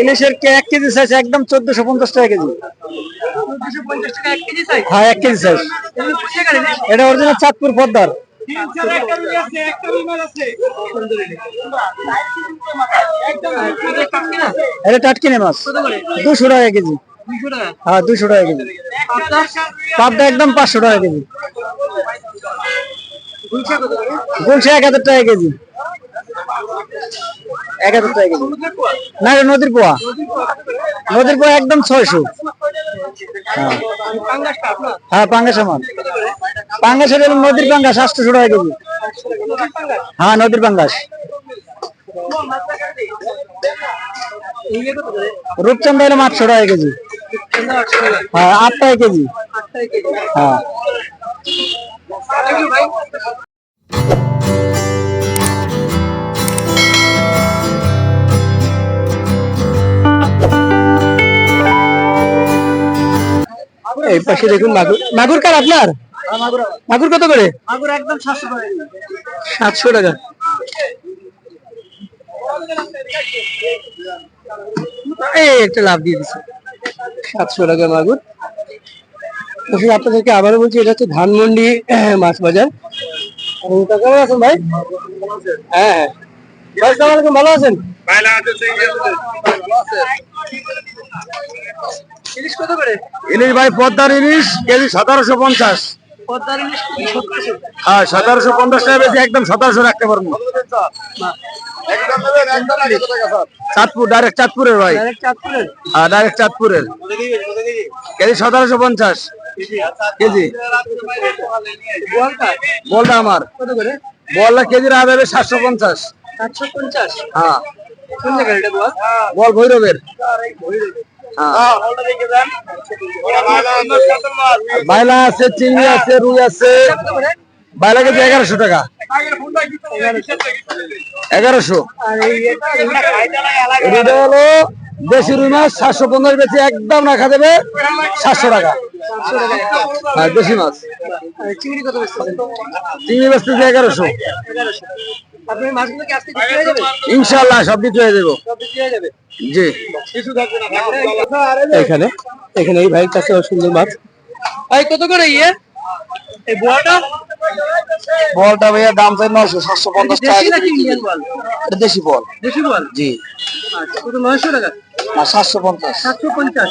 ইলিশের কে এক KG size একদম চোদ্দশো পঞ্চাশ টাকা কেজি। দুশো হ্যাঁ এক কেজি সাইজ এটা অরিজিনাল চাঁদপুর পদ্মার। এটা টাটকিনে মাছ। দুশো টাকা কেজি। হ্যাঁ দুশো টাকা কেজি। পাবদা? একদম পাঁচশো টাকা কেজি। গুলশা এক হাজার টাকা কেজি। এক হাজার টাকা কেজি। না নদীর পোয়া। নদীর পোয়া একদম ছয়শো। হ্যাঁ। হ্যাঁ পাঙ্গাস আমার পাঙ্গাস এটা হলো নদীর পাঙ্গাস আটশোশো টাকা কেজি। হ্যাঁ নদীর পাঙ্গাস। রূপচন্দা হলো আটশো টাকা কেজি। হ্যাঁ আট টাকা কেজি। হ্যাঁ। এই পাশে দেখুন মাগুর। মাগুর। কার আপনার? মাগুর। কত করে? মাগুর একদম সাতশো টাকা সাতশো টাকা। এই একটা লাভ দিয়ে দিচ্ছে সাতশো টাকা মাগুর। আপনাদেরকে আবারও বলছি এটা হচ্ছে ধানমন্ডি মাছ বাজার। কেমন আছেন ভাই? হ্যাঁ হ্যাঁ। ভাই সালাম আলাইকুম ভালো আছেন। ইলিশ কত করে? ইলিশ ভাই পদ্মার ইলিশ কেজি সতেরোশো পঞ্চাশ। পদ্মার ইলিশ হ্যাঁ সতেরোশো পঞ্চাশ টাকা বেশি একদম সতেরোশো রাখতে পারব। চাঁদপুর ডাইরেক্ট চাঁদপুরের ভাই। হ্যাঁ ডাইরেক্ট চাঁদপুরের। কেজি সতেরোশো পঞ্চাশ। কেজি গোয়ালটা বলটা? আমার। কত বলটা কেজি রাখা যাবে সাতশো পঞ্চাশ। সাতশো পঞ্চাশ। হ্যাঁ। বল? ভৈরবের। হ্যাঁ। বাইলা আছে চিংড়ি আছে রুই আছে। বাইলা কেজি এগারোশো টাকা। এগারোশো। এটা হলো দেশি রুই মাছ সাতশো পনেরো বেশি একদম রাখা দেবে সাতশো টাকা। হ্যাঁ দেশি মাছ। চিংড়ি কত বেচতেছেন চিংড়ি বেচতেছে এগারোশো। আপনি মাছগুলো কি আজকে বিক্রি হয়ে যাবে? ইনশাল্লাহ সব কিছু হয়ে দেবো সব বিক্রি হয়ে যাবে? জি। এখানে এখানে এই ভাইয়ের কাছে সুন্দর মাছ। ভাই কত করে ইয়ে? এই বোয়াটা? বলটা ভাইয়া দাম চাই নশো সাতশো পঞ্চাশ টাকা। দেশি নাকি ইন্ডিয়ান বল এটা দেশি বল দেশি বল জি। আচ্ছা কত নয়শো টাকা? আর সাতশো পঞ্চাশ। সাতশো পঞ্চাশ।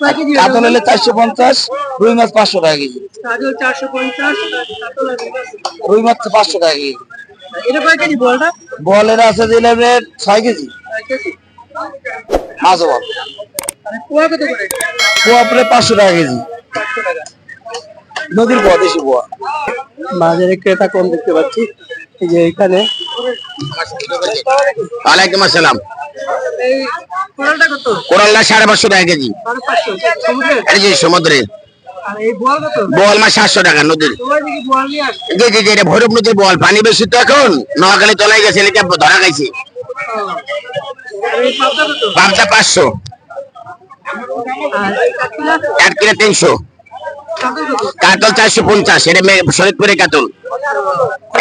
কয় কাতল হলে চারশো পঞ্চাশ রুই মাছ পাঁচশো টাকা কেজি। চারশো পঞ্চাশ আর। রুই মাছ পাঁচশো টাকা কেজি। এটা কয় কেজি বলটা? বলের আছে ছয় কেজি। মাছ বল। পোয়া কত করে? পোয়া পাঁচশো টাকা কেজি। নদীর পোয়া দেশি পোয়া। বাজারে ক্রেতা কম দেখতে পাচ্ছি? যে এখানে। ওয়ালাইকুম আসসালাম। কোরালটা কত? কোরাল্লা সাড়ে পাঁচশো টাকা কেজি। সমুদ্রের। বোয়াল মাছ সাতশো টাকা নদীর। জি জি জি এটা ভৈরব নদীর বোয়াল পানি বেশি তো এখন। নোয়াখালী তলায় গেছে এটা ধরা আর পাবদা পাঁচশো। এক কিলো তিনশো। কাতল কত? চারশো পঞ্চাশ এটা শরীরপুরে কাতল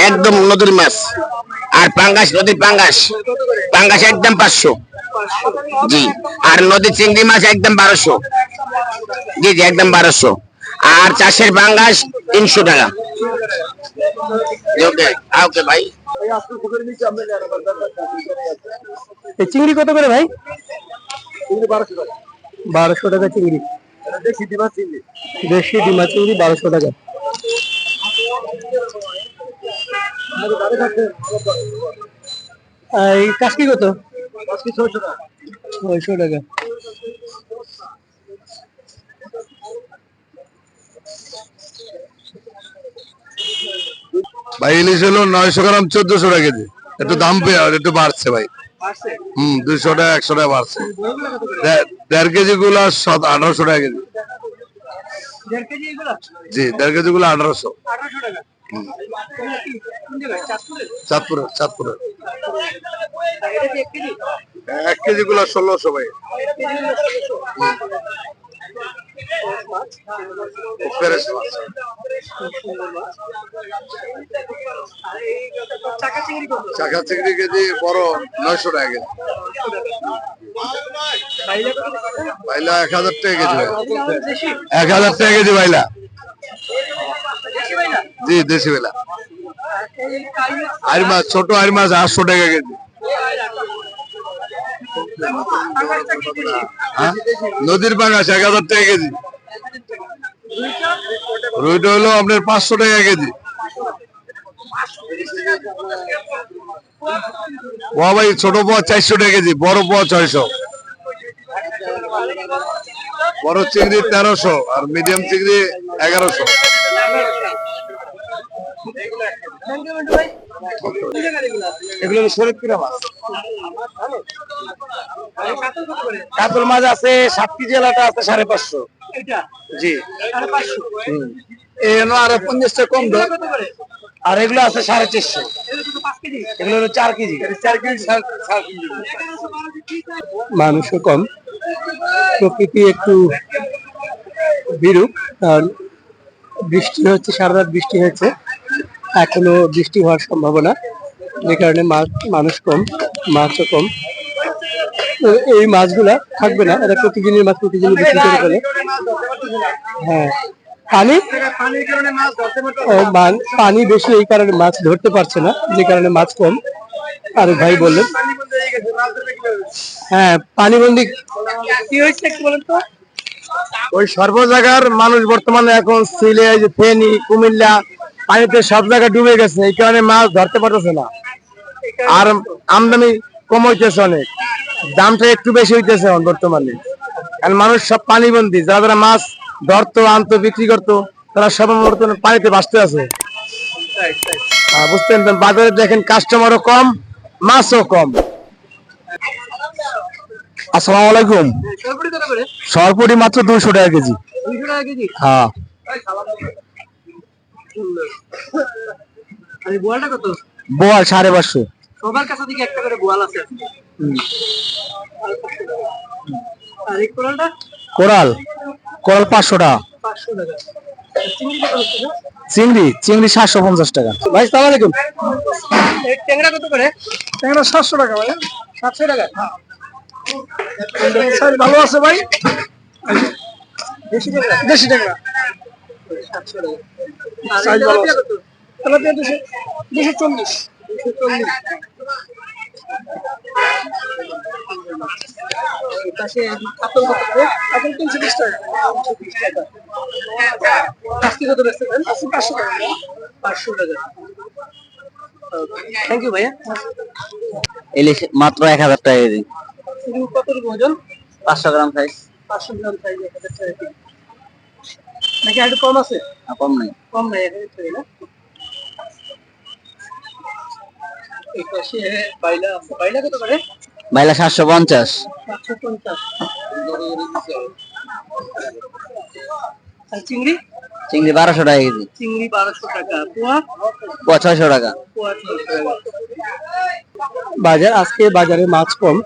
একদম নদীর মাছ। আর পাঙ্গাস নদীর পাঙ্গাস। পাঙ্গাস একদম পাঁচশো। জি আর নদীর চিংড়ি মাছ একদম বারোশো। জি জি একদম বারোশো। আর চাষের পাঙ্গাস তিনশো টাকা। ওকে ওকে ভাই চিংড়ি কত করে ভাই? বারোশো টাকা। চিংড়ি। দেশি ডিমা চিংড়ি। বারোশো টাকা। আর এই কাশকি কত? ছয়শো টাকা। ভাই, ইলিশ হলো নয়শো গ্রাম চোদ্দশো টাকা কেজি একটু দাম পেয়ে একটু বাড়ছে ভাই হম, দুইশো টাকা, একশো টাকা বাড়ছে দেড় কেজি গুলো আঠারোশো টাকা কেজি জি, দেড় কেজি গুলো আঠারোশো? চাঁদপুরে? কেজি? এক কেজি গুলো ষোলোশো ভাই ফ্রেশ মাছ চাকা চিংড়ি কেজি বড় নয়শো টাকা কেজি বাইলা এক হাজার টাকা কেজি এক হাজার টাকা কেজি বাইলা জি দেশি বাইলা আর মাছ ছোট আর মাছ আটশো টাকা কেজি নদীর পাঙ্গাস এক হাজার টাকা কেজি। রুইটা হলো আপনার পাঁচশো টাকা কেজি। ভাই, ছোট পোয়া চারশো টাকা কেজি, বড় পোয়া ছয়শো। বড় চিংড়ি তেরোশো আর মিডিয়াম চিংড়ি এগারোশো থ্যাংক ইউ ভাই কোন জায়গার এগুলা এগুলো কাতল মাছ আছে সাত কেজি এলাকা আছে, সাড়ে পাঁচশো। জি। হলো আরও পঞ্চাশটা কম এগুলা আর এগুলো আছে সাড়ে চারশো। এগুলো হলো চার কেজি। চার কেজি মানুষও কম। প্রকৃতি একটু বিরূপ। কারণ বৃষ্টি হচ্ছে, সারা বৃষ্টি হয়েছে। এখনও বৃষ্টি হওয়ার সম্ভাবনা। যে কারণে মাছ মানুষ কম মাছও কম। এই মাছগুলা থাকবে না এরা প্রতিদিনের মাছ প্রতিদিনই বিক্রি করে ফেলে। হ্যাঁ। পানি? মান- পানি বেশি এই কারণে মাছ ধরতে পারছে না যে কারণে মাছ কম। আর ভাই বললেন। পানি বন্ধ হয়ে পানিবন্দি কি হয়েছে একটু বলেন তো। ওই সর্ব জায়গার মানুষ বর্তমানে এখন সিলেট যে ফেনী কুমিল্লা পানিতে সব জায়গায় ডুবে গেছে এই কারণে মাছ ধরতে পারতেছে না। আর আমদানি কম হইতেছে অনেক। দামটা একটু বেশি হইতেছে এখন বর্তমানে। কারণ মানুষ সব পানিবন্দি যারা যারা মাছ ধরতো আনতো বিক্রি করতো তারা সব বর্তমানে পানিতে বাঁচতে আছে। আহ, বুঝতেন বাজারে দেখেন কাস্টমারও কম মাছও কম। আসসালামু আলাইকুম। সরপুরি মাত্র দুশো টাকা কেজি। দুইশো টাকা কেজি? হ্যাঁ। আর বোয়ালটা কত? বোয়াল সাড়ে পাঁচশো। সবার কাছে থেকে একটা করে বোয়াল আছে আর এই কোরালটা? কোরাল। কোরাল পাঁচশো টাকা। পাঁচশো টাকা। চিংড়ি কত হচ্ছে না? চিংড়ি চিংড়ি সাতশো পঞ্চাশ টাকা। ভাই সালাম আলাইকুম এই ট্যাংরা কত করে? ট্যাংরা সাতশো টাকা ভাই। সাতশো টাকা? ভালো আছে ভাই। দেশি ট্যাংরা? দেশি ট্যাংরা। টাকা সাইজ ভালো আছে তেলাপিয়া দুশো দুশো চল্লিশ দুশো চল্লিশ পাশে কাতল কত করে কাতল তিনশো বিশ টাকা তিনশো বিশ টাকা আজকে কত বেচতেছেন আজকে পাঁচশো টাকা পাঁচশো টাকা থ্যাংক ইউ ভাইয়া ইলিশ মাত্র এক হাজার টাকা শুধু কতটুকু ওজন? পাঁচশো গ্রাম সাইজ পাঁচশো গ্রাম সাইজ এক হাজার টাকা। নাকি একটু কম আছে? কম নেই। কম নাই না। বাইলা সাতশো পঞ্চাশ। চিংড়ি? চিংড়ি বারোশো টাকা কেজি। চিংড়ি বারোশো টাকা। পোয়া? পোয়া টাকা। পোয়া ছয়শো টাকা। বাজার আজকে বাজারে মাছ কম।